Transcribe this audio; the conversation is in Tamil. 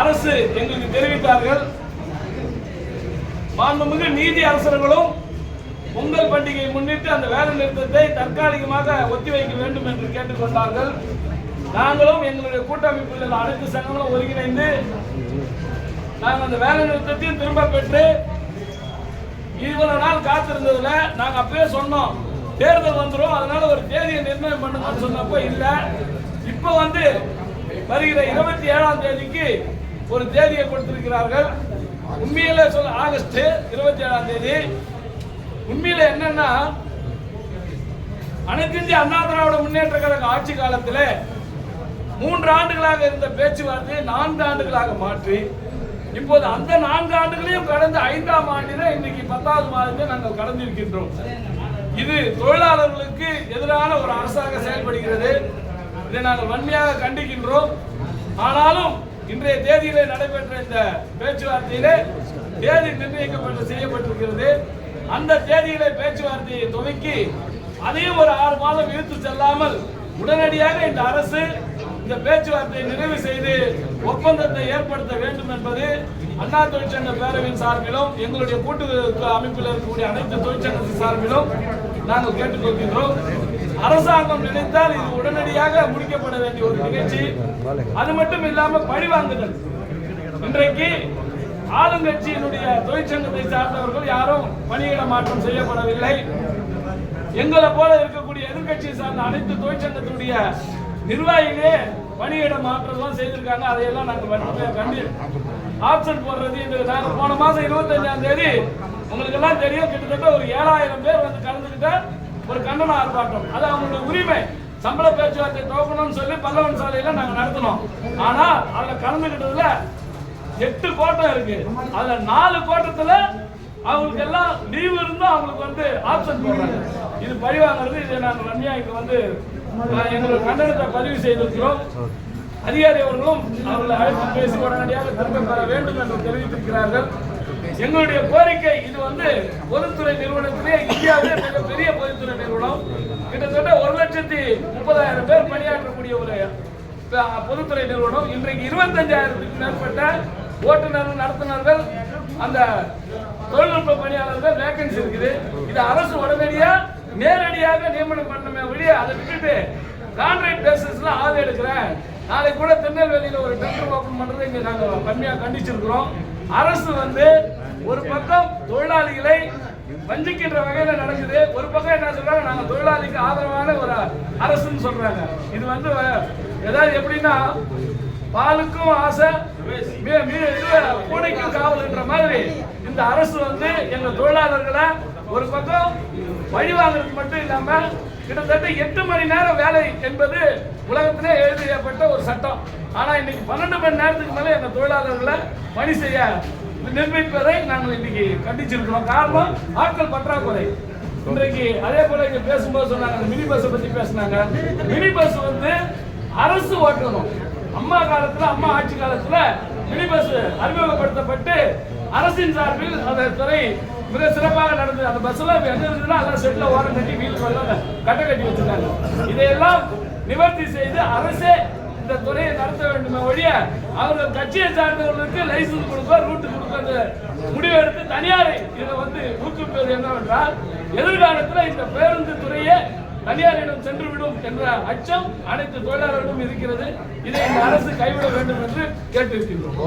அரசு எங்களுக்கு தெரிவித்தார்கள். மாண்புமிகு நீதி அரசர்களும் பொங்கல் பண்டிகையை முன்னிட்டு அந்த வேலை நிறுத்தத்தை தற்காலிகமாக ஒத்திவைக்க வேண்டும் என்று கேட்டுக்கொண்டார்கள். நாங்களும் எங்களுடைய கூட்டமைப்பில் உள்ள அனைத்து சங்கங்களும் ஒருங்கிணைந்து நாங்கள் அந்த வேலை நிறுத்தத்தையும் திரும்ப பெற்று இவ்வளவு நாள் காத்திருந்ததுல நாங்க அப்பவே சொன்னோம் தேர்தல் வந்துடும் அதனால ஒரு தேதியை நிர்ணயம் பண்ணுங்கன்னு சொன்னப்போ இல்ல. இப்ப வந்து வருகிற இருபத்தி ஏழாம் தேதிக்கு ஒரு தேதியை கொடுத்திருக்கிறார்கள். உண்மையில சொல்ல ஆகஸ்ட் இருபத்தி ஏழாம் தேதி. உண்மையில என்னன்னா அனைத்து இந்திய அண்ணா திராவிட முன்னேற்ற கழக ஆட்சி காலத்தில் மூன்று ஆண்டுகளாக இருந்த பேச்சுவார்த்தையை நான்கு ஆண்டுகளாக மாற்றி இப்போது அந்த நான்கு ஆண்டுகளையும் கடந்த ஐந்தாம் ஆண்டில இன்னைக்கு பத்தாவது மாதத்தை நாங்கள் கடந்திருக்கின்றோம். இது தொழிலாளர்களுக்கு எதிரான ஒரு அரசாக செயல்படுகிறது. இதை நாங்கள் வன்மையாக கண்டிக்கின்றோம். ஆனாலும் இன்றைய தேதியிலே நடைபெற்ற இந்த பேச்சுவார்த்தையிலே தேதி நிர்ணயிக்கப்பட்டு செய்யப்பட்டிருக்கிறது. அந்த தேதியிலே பேச்சுவார்த்தையை துவக்கி அதையும் ஒரு ஆறு மாதம் இழுத்து செல்லாமல் உடனடியாக இந்த அரசு இந்த பேச்சுவார்த்தையை நிறைவு செய்து ஒப்பந்தத்தை ஏற்படுத்த வேண்டும் என்பது அண்ணா தொழிற்சங்க பேரவையின் சார்பிலும் எங்களுடைய கூட்டு அமைப்பில் இருக்கக்கூடிய அனைத்து தொழிற்சங்கத்தின் சார்பிலும் நாங்கள் கேட்டுக்கொள்கின்றோம். அரசாங்கம் நினைத்தால் இது உடனடியாக முடிக்கப்பட வேண்டிய ஒரு நிகழ்ச்சி. அது மட்டும் இல்லாம பழிவாங்குதல் இன்றைக்கு ஆளுங்கட்சியினுடைய தொழிற்சங்கத்தை சார்ந்தவர்கள் யாரும் பணியிட மாற்றம் செய்யப்படவில்லை. எங்களை போல இருக்கக்கூடிய எதிர்கட்சியை சார்ந்த அனைத்து தொழிற்சங்கத்தினுடைய நிர்வாகிகளே பணியிட மாற்றம்லாம் செய்திருக்காங்க. அதையெல்லாம் நாங்கள் கண்டு கண்டி ஆப்ஷன் போடுறது இந்த நாங்கள் போன மாதம் இருபத்தஞ்சாம் தேதி. உங்களுக்கு எல்லாம் தெரியும். கிட்டத்தட்ட ஒரு ஏழாயிரம் பேர் வந்து கலந்துக்கிட்ட ஒரு கண்டன ஆர்ப்பாட்டம். அது அவங்களுடைய உரிமை. சம்பள பேச்சுவார்த்தை துவக்கணும்னு சொல்லி பல்லவன் சாலையில நாங்க நடத்தினோம். ஆனா அதுல கலந்துக்கிட்டதுல எட்டு கோட்டம் இருக்கு. அதுல நாலு கோட்டத்துல அவங்களுக்கு எல்லாம் லீவு இருந்தும் அவங்களுக்கு வந்து ஆப்ஷன் போடுறாங்க. இது பழி வாங்குறது இதை நாங்கள் வன்மையா இங்க வந்து அஹ், எங்களுடைய கண்டனத்தை பதிவு செய்திருக்கிறோம். அதிகாரி அவர்களும் அவர்களை அழைத்து பேசி உடனடியாக திரும்ப பெற வேண்டும் என்று தெரிவித்திருக்கிறார்கள். எங்களுடைய கோரிக்கை இது வந்து பொதுத்துறை நிறுவனத்திலே இந்தியாவிலே மிகப்பெரிய பொதுத்துறை நிறுவனம். கிட்டத்தட்ட ஒரு லட்சத்தி முப்பதாயிரம் பேர் பணியாற்றக்கூடிய ஒரு பொதுத்துறை நிறுவனம். இன்றைக்கு இருபத்தஞ்சாயிரத்துக்கு மேற்பட்ட ஓட்டுநர்கள் நடத்துனர்கள் அந்த தொழில்நுட்ப பணியாளர்கள் வேகன்சி இருக்குது. இது அரசு உடனடியா நேரடியாக நியமனம் பண்ணமே ஒழிய அதை விட்டுட்டு கான்ட்ராக்ட் பேசிஸ்ல ஆள் எடுக்கிறேன். நாளைக்கு கூட திருநெல்வேலியில் ஒரு டெண்டர் ஓபன் பண்றதை இங்கே நாங்கள் கம்மியாக கண்டிச்சிருக்கிறோம். அரசு வந்து ஒரு பக்கம் தொழிலாளிகளை வஞ்சிக்கின்ற வகையில நடக்குது. ஒரு பக்கம் என்ன சொல்றாங்க? நாங்க தொழிலாளிக்கு ஆதரவான ஒரு அரசுன்னு சொல்றாங்க. இது வந்து ஏதாவது எப்படின்னா பாலுக்கும் ஆசை பூனைக்கும் காவல்ன்ற மாதிரி இந்த அரசு வந்து எங்க தொழிலாளர்களை ஒரு பக்கம் வழி வாங்குறதுக்கு மட்டும் இல்லாம கிட்டத்தட்ட எட்டு மணி நேரம் வேலை என்பது உலகத்திலே எழுதப்பட்ட ஒரு சட்டம். ஆனா இன்னைக்கு பன்னெண்டு மணி நேரத்துக்கு மேலே எங்க தொழிலாளர்களை பணி செய்ய நிர்ணயிப்பதை நாங்கள் இன்னைக்கு கண்டிச்சிருக்கிறோம். காரணம் ஆட்கள் பற்றாக்குறை. இன்றைக்கு அதே போல இங்க பேசும்போது சொன்னாங்க அந்த மினி பஸ் பத்தி பேசினாங்க. மினி பஸ் வந்து அரசு ஓட்டணும். அம்மா காலத்துல அம்மா ஆட்சி காலத்துல மினி பஸ் அறிமுகப்படுத்தப்பட்டு அரசின் சார்பில் அந்த துறை மிக சிறப்பாக நடந்தது அந்த பஸ் எல்லாம் எங்கே இருக்குதுன்னா அதெல்லாம் செட்டில் ஓரம் கட்டி வீல் கட்டை கட்டி வச்சிருக்காங்க. இதையெல்லாம் நிவர்த்தி செய்து அரசே இந்த துறையை நடத்த வேண்டுமே ஒழிய அவர்கள் கட்சியை சார்ந்தவர்களுக்கு லைசன்ஸ் கொடுக்க ரூட்டு கொடுக்க முடிவு எடுத்து தனியாரை இதை வந்து ஊக்குவிப்பது என்னவென்றால் எதிர்காலத்தில் இந்த பேருந்து துறையே தனியாரிடம் சென்று விடும் என்ற அச்சம் அனைத்து தொழிலாளர்களும் இருக்கிறது. இதை இந்த அரசு கைவிட வேண்டும் என்று கேட்டிருக்கின்றோம்.